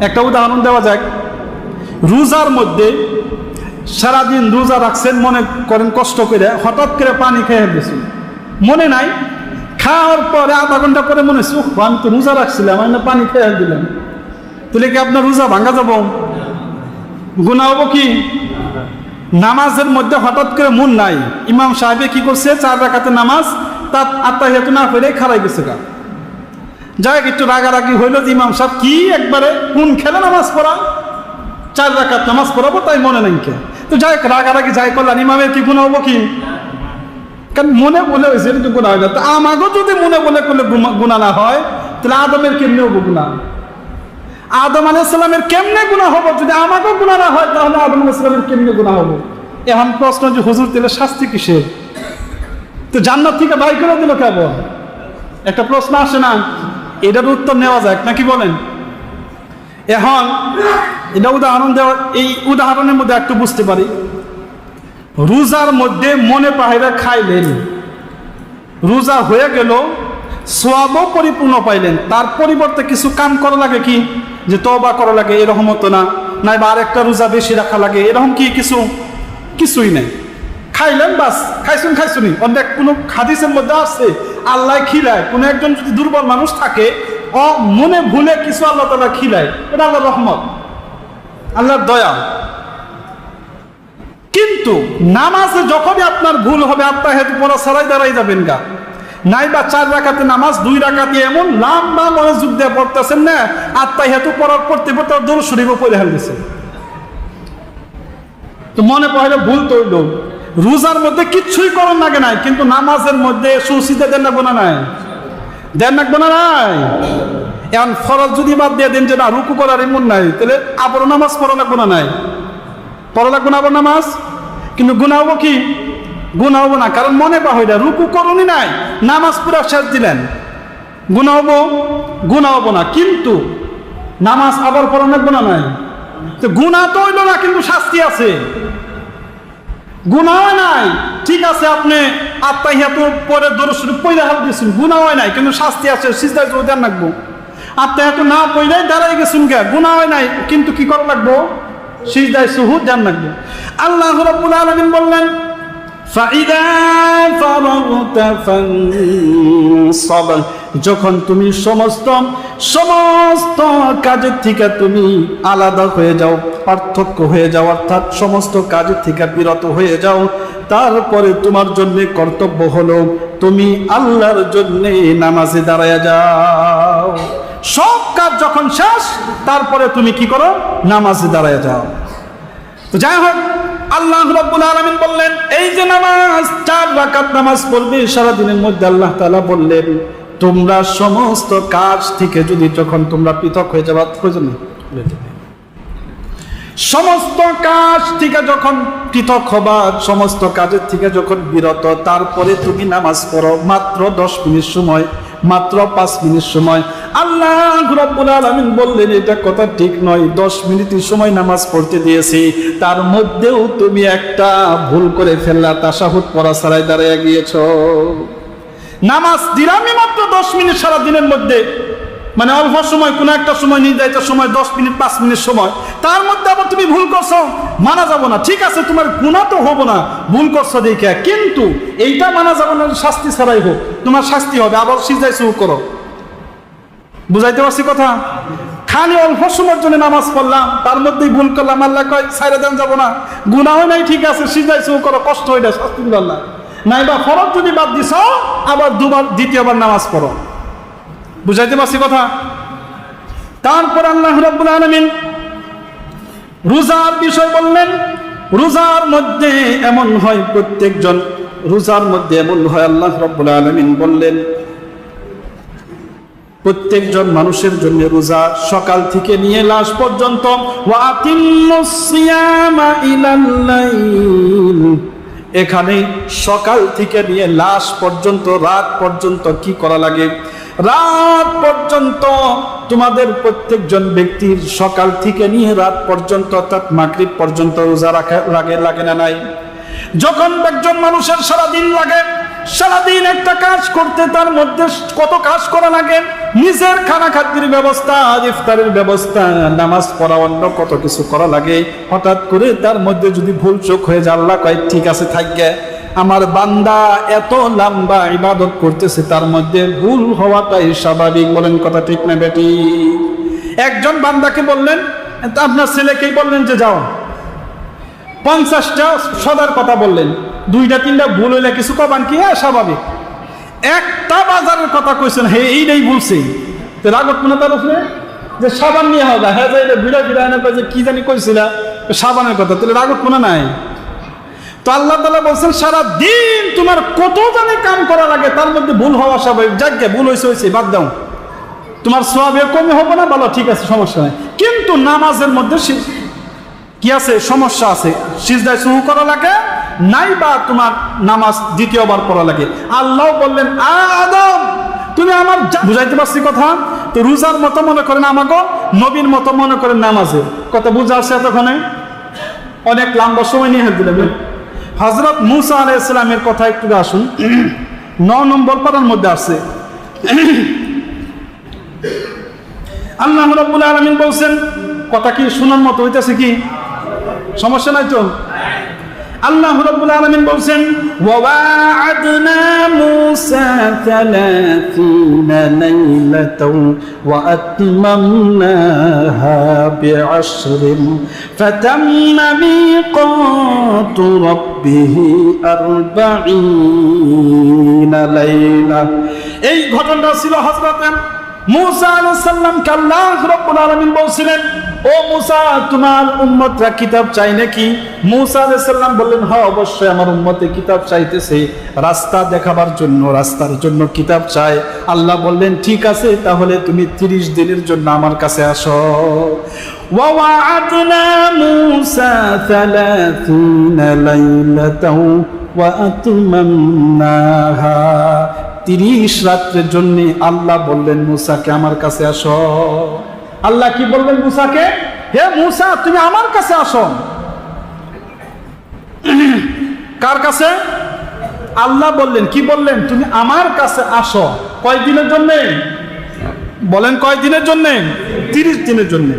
একটা উদাহরণ দেওয়া যাক। রোজার মধ্যে সারাদিন রোজা রাখছেন মনে করেন কষ্ট করে হঠাৎ করে পানি খেয়ে দিয়েছেন মনে নাই? খাওয়ার পরে আধা ঘণ্টা পরে মনে হচ্ছে "উফ, আমি তো রোজা রাখছিলাম আমি পানি খেয়ে দিলাম তাহলে কি আপনার রোজা ভাঙ্গা যাব? গুণা হব কি? নামাজের মধ্যে হঠাৎ করে মন নাই। ইমাম সাহেবে কি করছে? চার রাখাতে নামাজ তার আত্মা হেতু না হইলে খারাই গেছে গা। যাই একটু রাগারাগি হইল যে ইমাম সাহেব কি একবারে কোন খেলে নামাজ পড়া? চার রাখাত নামাজ পড়াবো তাই মনে নাই কে? তো যাই রাগারাগি যাই করলেন ইমামের কি গুণা হব কি? কারণ মনে বলে হয়েছে, এটা তো গুণা হয় না। তো আমাকেও যদি মনে বলে করলে গুণা না হয়, তাহলে আদমের কেমনে হব গুণা আদম আলাইসালামের কেমনে গুণা হব? যদি আমাকেও গুণা না হয়, তাহলে আদম আলাইসালামের কেমনে গুণা হব? এখন প্রশ্ন যে হুজুর দিলে শাস্তি কিসের? তো জান্নাত থেকে বাই করে দিল কেবল? একটা প্রশ্ন আসে না? এটার উত্তর নেওয়া যাক, নাকি বলেন? এখন, এটা উদাহরণ দেওয়া এই উদাহরণের মধ্যে একটু বুঝতে পারি। রোজার মধ্যে মনে পাহিরা খাইলেন। রোজা হয়ে গেল, সোয়াবও পরিপূর্ণ পাইলেন। তার পরিবর্তে কিছু কাম করা লাগে কি? যে তবা করা লাগে, এরকম হতো না। নাই বা আরেকটা রোজা বেশি রাখা লাগে, এরকম কি কিছু? কিছুই নেই। খাইলেন বাস, খাইছুন খাইছুনি অনেক কোনো হাদিসের মধ্যে আছে আল্লাহ খিলায়। কোনো একজন যদি দুর্বল মানুষ থাকে ও মনে ভুলে কিছু আল্লাহ তালা খিলায়। এটা আল্লাহ রহমত। আল্লাহর দয়া। কিন্তু নামাজে যখনই আপনার ভুল হবে আপনার হেতু পড়া সারাই দাঁড়াই যাবেন গা। নাই বা চার রাখাতে নামাজ, দুই রাখাতে এমন লম্বা মনোযোগ দিয়ে পড়তেছেন না আত্মাই হেতু পড়ার পড়তে পড়তে দৌড় শরীফ পড়ে হেলতেছে তো মনে পড়ে, ভুল তৈল রোজার মধ্যে কিচ্ছুই করার লাগে নাই, কিন্তু নামাজের মধ্যে সুশীতে দেন না নাই। দেন না নাই। এখন ফরজ যদি বাদ দিয়ে দেন যে না, রুকু করার এমন নাই, তাহলে আবার নামাজ পড়া লাগবো না নাই। পড়া লাগবো না আবার নামাজ? কিন্তু গুণা হব কি? গুণা হব না, কারণ মনে পা হইলা রুকু করুনি নাই, নামাজ পুরো শেষ দিলেন। গুণা হব? না, কিন্তু নামাজ আবার পড়া লাগবো না নাই। তো গুণা তো হইল না, কিন্তু শাস্তি আছে। গুণা হয় নাই ঠিক আছে আপনি আত্মাই হেতু পরে দরশুর পয়লা হাল দিয়েছেন গুণা হয় নাই কিন্তু শাস্তি আছে সিজদায় জোর দেন রাখবো আত্মা হেতু না পয়লাই দাঁড়াই গেছেন গে গুণা হয় নাই কিন্তু কি করা লাগবো সিজদায় সুহুদ জান রাখবো আল্লাহ রাব্বুল আলামিন বললেন فَإِذَا فَرَغْتَ فَانصَبْ যখন তুমি সমস্ত সমস্ত কাজের থেকে তুমি আলাদা হয়ে যাও, পার্থক্য হয়ে যাও, অর্থাৎ সমস্ত কাজের থেকে বিরত হয়ে যাও, তারপরে তোমার জন্য কর্তব্য হলো তুমি আল্লাহর জন্য নামাজে দাঁড়ায় যাও। সব কাজ যখন শেষ, তারপরে তুমি কি করো? নামাজে দাঁড়ায় যাও। তো যাই হোক, আল্লাহ রাব্বুল আলামিন বললেন, এই যে নামাজ, চার রাকাত নামাজ পড়বে সারা দিনের মধ্যে আল্লাহ তাআলা বললেন তোমরা সমস্ত কাজ থেকে যদি যখন তোমরা পৃথক হয়ে যাবা, প্রয়োজন। সমস্ত কাজ থেকে যখন পৃথক হবা, সমস্ত কাজের থেকে যখন বিরত, তারপরে তুমি নামাজ পড়ো মাত্র দশ মিনিট সময়, মাত্র পাঁচ মিনিট সময়। আল্লাহ রাব্বুল আলামিন বললেন, এটা কথা ঠিক নয়, দশ মিনিটের সময় নামাজ পড়তে দিয়েছি। তার মধ্যেও তুমি একটা ভুল করে ফেললা, তাসাহুদ পড়া ছাড়াই দাঁড়িয়ে গিয়েছ। নামাজ দিলামই মাত্র দশ মিনিট সারা দিনের মধ্যে। মানে অল্প সময়, কোনো একটা সময় নির্ধারিত সময় দশ মিনিট, পাঁচ মিনিট সময়। তার মধ্যে আবার তুমি ভুল করছ, মানা যাব না। ঠিক আছে, তোমার গুণা তো হব না, ভুল করছ দেখে। কিন্তু এইটা মানা যাব না, শাস্তি ছাড়াই হোক। তোমার শাস্তি হবে, আবার সিজাই শুরু করো। বুঝাইতে পারছি কথা? খালি অল্প সময়ের জন্য নামাজ পড়লাম, তার মধ্যেই ভুল করলাম। আল্লাহ কয় সাইরে দেন, যাব না। গুণা হয় নাই, ঠিক আছে সিজাই শুরু করো, কষ্ট হয় না শাস্তি আল্লাহ। নাই বা ফরজ যদি বাদ দিছ, আবার দুবার, দ্বিতীয়বার নামাজ পড়ো। বুঝাইতে পারছি কথা? তারপর আল্লাহ রাব্বুল আলামিন রোজার বিষয় বললেন, রোজার মধ্যে এমন হয় প্রত্যেকজন, রোজার মধ্যে এমন হয় আল্লাহ রাব্বুল আলামিন বললেন, প্রত্যেকজন মানুষের জন্য রোজা সকাল থেকে নিয়ে লাশ পর্যন্ত এখানে সকাল থেকে নিয়ে লাশ পর্যন্ত, রাত পর্যন্ত কি করা লাগে? রাত পর্যন্ত তোমাদের প্রত্যেকজন ব্যক্তির সকাল থেকে নিয়ে রাত পর্যন্ত, অর্থাৎ মাগরিব পর্যন্ত রোজা রাখা লাগে লাগে না নাই? যখন একজন মানুষের সারাদিন লাগে সারাদিন একটা কাজ করতে, তার মধ্যে কত কাজ করা লাগে? নিজের খানা খাদ্যের ব্যবস্থা, ইফতারের ব্যবস্থা, নামাজ পড়া অন্য কত কিছু করা লাগে। হঠাৎ করে তার মধ্যে যদি ভুল চোখ হয়ে আল্লাহ কয়, ঠিক আছে থাকবে আমার বান্দা এত লম্বা ইবাদত করতেছে, তার মধ্যে ভুল হওয়াটাই স্বাভাবিক। বলেন কথা ঠিক না বেটি? একজন বান্দাকে বললেন, আপনার ছেলেকেই বললেন যে যাও। পঞ্চাশটা সদার কথা বললেন। দুইটা, তিনটা ভুল হইলে কিছু কবান কি? হ্যাঁ স্বাভাবিক। একটা বাজারের কথা কইছেন হে, এইটাই বলছে। তো রাগত মনে তার উপরে? যে সাবান নিয়ে হবে হ্যাঁ যাই ভিড়া ভিড়া এনে যে কি জানি কইছিলা সাবানের কথা। তাহলে রাগত মনে নাই? তো আল্লাহ তালা বলছেন সারা দিন তোমার কত জানে কাম করা লাগে তার মধ্যে ভুল হওয়া স্বাভাবিক। যাকে ভুল হয়েছে হয়েছে বাদ দাও। তোমার সবে কমে হবে না? বলো ঠিক আছে, সমস্যা নাই। কিন্তু নামাজের মধ্যে কি আছে? সমস্যা আছে। সিজদায় শুরু করা লাগে নাই বা তোমার নামাজ দ্বিতীয়বার পড়া লাগে। আল্লাহ বললেন, "আ আদম, তুমি আমার বুঝাইতে পারছি কথা? তো রোজার মতো মনে করেন আমাকে নবীর মতো মনে করেন নামাজের কথা বুঝা আসছে এতক্ষণে? অনেক লম্বা সময় নিয়ে দিলেন হজরত মুসা আলাই ইসলামের কথা একটু আসুন। ন নম্বর পাতার মধ্যে আছে আল্লাহ রাব্বুল আলামিন বলছেন, কথা কি শোনার মতো হইতেছে কি? সমস্যা নাই তো? আল্লাহ রাব্বুল আলামিন বলছেন ওয়া'আদনা মূসা 30 লাইলাতাও ওয়া আতমামনাহা বি'আশরিন ফাতাম্মা মিকাতু রাব্বিহি 40 লাইলা। এই ঘটনাটা ছিল হযরত মুসা আলাইহিস সালামকে আল্লাহ রাব্বুল আলামিন বলছিলেন ও মুসা তোমার উম্মতরা কিতাব চাই নাকি মুসা আলাইহিস সালাম বললেন হ্যাঁ অবশ্যই আমার উম্মতে কিতাব চাইতেছে রাস্তা দেখাবার জন্য রাস্তার জন্য কিতাব চাই আল্লাহ বললেন ঠিক আছে তাহলে তুমি 30 দিনের জন্য আমার কাছে আসো ووعدنا موسى ثلاثين ليلة وأتممناها তিরিশ রাত্রের জন্য আল্লাহ বললেন, মুসাকে আমার কাছে আসো। আল্লাহ কি বললেন মুসাকে? হে মুসা, তুমি আমার কাছে আসো। কার কাছে? আল্লাহ বললেন, কি বললেন? তুমি আমার কাছে আসো। কয় দিনের জন্য? বলেন কয় দিনের জন্য? তিরিশ দিনের জন্য।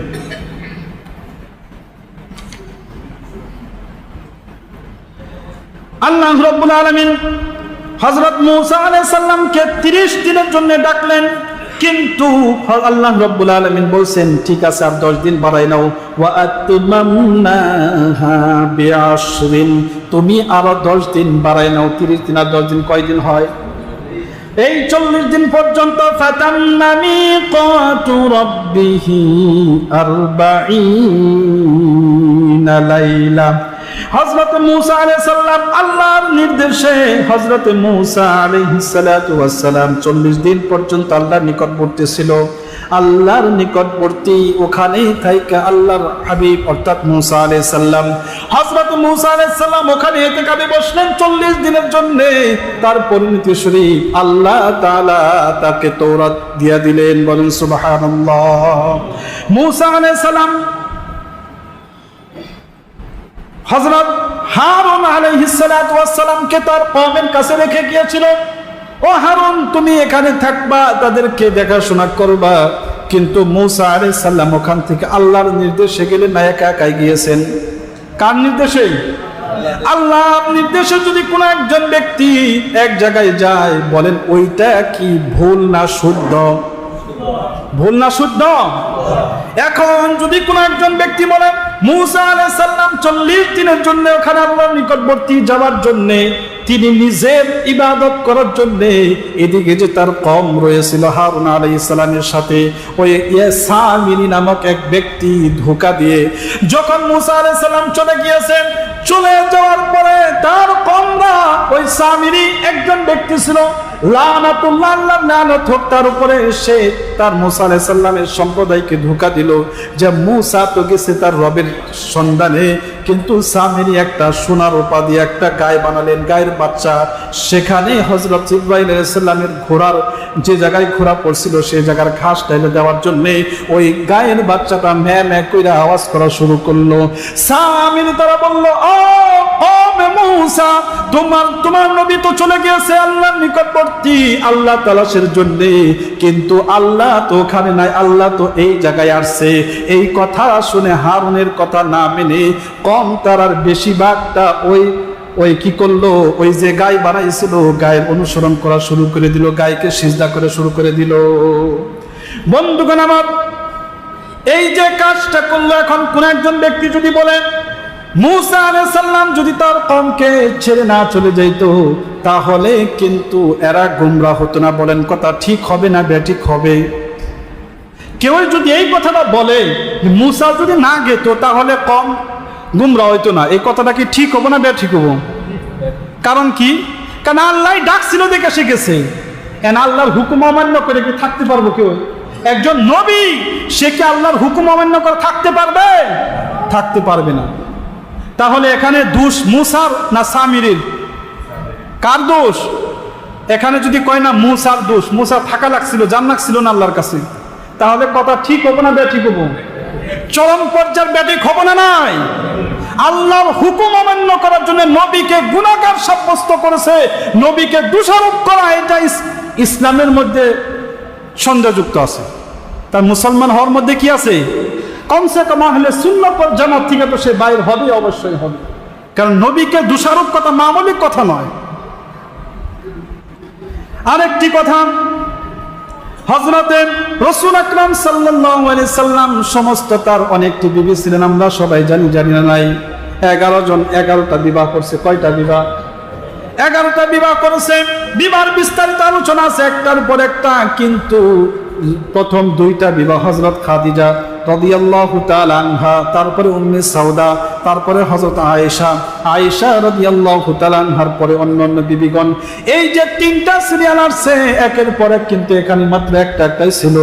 আল্লাহ রব্বুল আলমিন হজরত মৌসা আলাই সাল্লামকে তিরিশ দিনের জন্য ডাকলেন, কিন্তু আল্লাহ রব্বুল আলমিন বলছেন, ঠিক আছে, আর দশ দিন বাড়াই নাও। তুমি আরও দশ দিন বাড়াই নাও। তিরিশ দিন আর দশ দিন কয়দিন হয়? এই চল্লিশ দিন পর্যন্ত ফাতান্নামি কতু রব্বিহি লাইলা। হযরত মূসা আলাইহিস সালাম আল্লাহর নির্দেশে হযরত মূসা ওয়াস সালাম 40 দিন পর্যন্ত আল্লাহর নিকটবর্তী ছিল। আল্লাহর নিকটবর্তী ওখানেই থাইকা আল্লাহর হাবিব অর্থাৎ মূসা আলাইহিস সালাম। হযরত মূসা আলাইহিস সালাম ওখানে ইতিকাফে বসলেন 40 দিনের জন্য। তার পরিণতি শরীফ আল্লাহ তালা তাকে তৌরাত দিয়া দিলেন, বলেন সুবহানাল্লাহ। মূসা আলাইহিস সালাম হজরত হারুন আলহিসালামকে তার কমের কাছে রেখে গিয়েছিল। ও হারুন, তুমি এখানে থাকবা, তাদেরকে দেখাশোনা করবা। কিন্তু মুসা আলাই সাল্লাম ওখান থেকে আল্লাহর নির্দেশে গেলে না একা একাই গিয়েছেন। কার নির্দেশে? আল্লাহ নির্দেশে যদি কোনো একজন ব্যক্তি এক জায়গায় যায়, বলেন, ওইটা কি ভুল না শুদ্ধ? ভুল না শুদ্ধ? এখন যদি কোন একজন ব্যক্তি বলে মুসা আলাইহিস সালাম চল্লিশ দিনের জন্য ওখানে আল্লাহর নিকটবর্তী যাওয়ার জন্য তিনি নিজের ইবাদত করার জন্য এদিকে যে তার কম রয়েছিল হারুন আলাইহিস সালামের সাথে, ওই ইয়াসামিনী নামক এক ব্যক্তি ধোকা দিয়ে যখন মুসা আলাইহিস সালাম চলে গিয়েছেন, চলে যাওয়ার পরে তার কমরা ওই সামিরি একজন ব্যক্তি ছিল। তার সেখানে হজরত ঘোড়ার যে জায়গায় ঘোড়া পড়ছিল সেই জায়গার ঘাস ঢেলে দেওয়ার জন্য ওই গায়ের বাচ্চাটা ম্যা ম্যা কইরা আওয়াজ করা শুরু করল। সামিরি তারা বলল তোমার তোমার নবী তো চলে গিয়েছে আল্লাহর নিকটবর্তী আল্লাহ তালাশের জন্য। কিন্তু আল্লাহ তো ওখানে নাই, আল্লাহ তো এই জায়গায় আসছে। এই কথা শুনে হারুনের কথা না মেনে কম তারার বেশিরভাগটা ওই ওই কি করল? ওই যে গায়ে বানাইছিল, গায়ের অনুসরণ করা শুরু করে দিল গায়কে সিজদা করে শুরু করে দিল। বন্ধুগণ আমার, এই যে কাজটা করল এখন কোন একজন ব্যক্তি যদি বলে, মুসা আলাইহিস সালাম যদি তার কমকে ছেড়ে না চলে যাইতো তাহলে কিন্তু এরা গুমরা হতো না। বলেন, কথা ঠিক হবে না বেঠিক হবে। কেউ যদি এই কথাটা বলে, মুসা যদি না গেত, তাহলে কম গুমরা হইতো না। এই কথাটা কি ঠিক হব না বেঠিক হব? কারণ কি? কারণ আল্লাহ ডাকছিল দেখে গেছে। এন আল্লাহর হুকুম অমান্য করে কি থাকতে পারব কেউ? একজন নবী, সে কি আল্লাহর হুকুম অমান্য করে থাকতে পারবে? থাকতে পারবে না। তাহলে এখানে দোষ মুসার না সামিরের? কার দোষ? এখানে যদি কয় না মুসার দোষ, মুসা থাকা লাগছিল, জান লাগছিল না আল্লাহর কাছে, তাহলে কথা ঠিক হব না বেঠিক হব? চরম পর্যায়ের ব্যাটিক হব না নাই? আল্লাহর হুকুম অমান্য করার জন্য নবীকে গুণাকার সাব্যস্ত করেছে, নবীকে দোষারোপ করা, এটা ইসলামের মধ্যে সন্দেহযুক্ত আছে। তার মুসলমান হওয়ার মধ্যে কি আছে? কমসে কম হলে শূন্য জামাত থেকে তো সে বাইর হবে অবশ্যই হবে। কারণ নবীকে দোষারোপ কথা মামলিক কথা নয়। আরেকটি কথা। হজরতের রসুল আকরাম সাল্লাল্লাহু সাল্লাম সমস্ত তার অনেকটি বিবি ছিলেন, আমরা সবাই জানি জানি না নাই। এগারো জন এগারোটা বিবাহ করছে, কয়টা বিবাহ? এগারোটা বিবাহ করেছে। বিবাহ বিস্তারিত আলোচনা আছে, একটার পর একটা, কিন্তু প্রথম দুইটা বিবাহ হজরত খাদিজা রদিয়াল্লাহু আনহা, তারপরে উম্মে সাউদা তারপরে হযরত আয়েশা আয়েশা রাদিয়াল্লাহু তাআলা আনহার পরে অন্যান্য বিবিগণ, এই যে তিনটা সিরিয়াল আসছে, একের পর এক কিন্তু এখানে মাত্র একটা একটাই ছিল।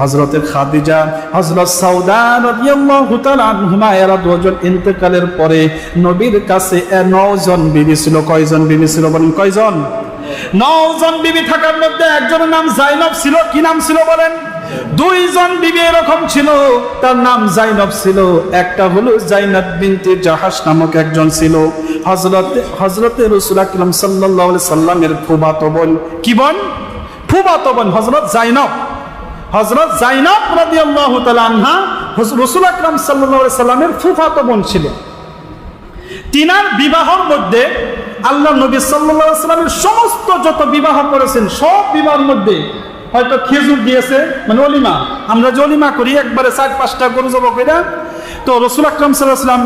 হযরতে খাদিজা, হযরত সাউদা রাদিয়াল্লাহু তাআলা আনহুমা, এরা দুজন ইন্তেকালের পরে নবীর কাছে এ নজন বিবি ছিল। কয়জন বিবি ছিল বলেন কয়জন? নজন বিবি থাকার মধ্যে একজনের নাম জাইনব ছিল। কি নাম ছিল বলেন? দুইজন বিবি এরকম ছিল, তার নাম জাইনব ছিল। একটা হলো জাইনব বিনতে জাহাস নামক একজন ছিল। হজরত হজরতে রসুল আকরাম আলাইহি সাল্লামের ফুফাতো বোন। কি বোন? ফুফাতো বোন হজরত জাইনব। হজরত জাইনব রাদিয়াল্লাহু তাআলা আনহা রসুল আকরাম আলাইহি সাল্লামের ফুফাতো বোন ছিল। তিনার বিবাহর মধ্যে আল্লাহ নবী আলাইহি সাল্লামের সমস্ত যত বিবাহ করেছেন, সব বিবাহের মধ্যে হয়তো খেজুর দিয়েছে মানে অলিমা। আমরা যে অলিমা করি, একবারে চার পাঁচটা গরু জব করে তো রসুল আকরাম সাল্লাহ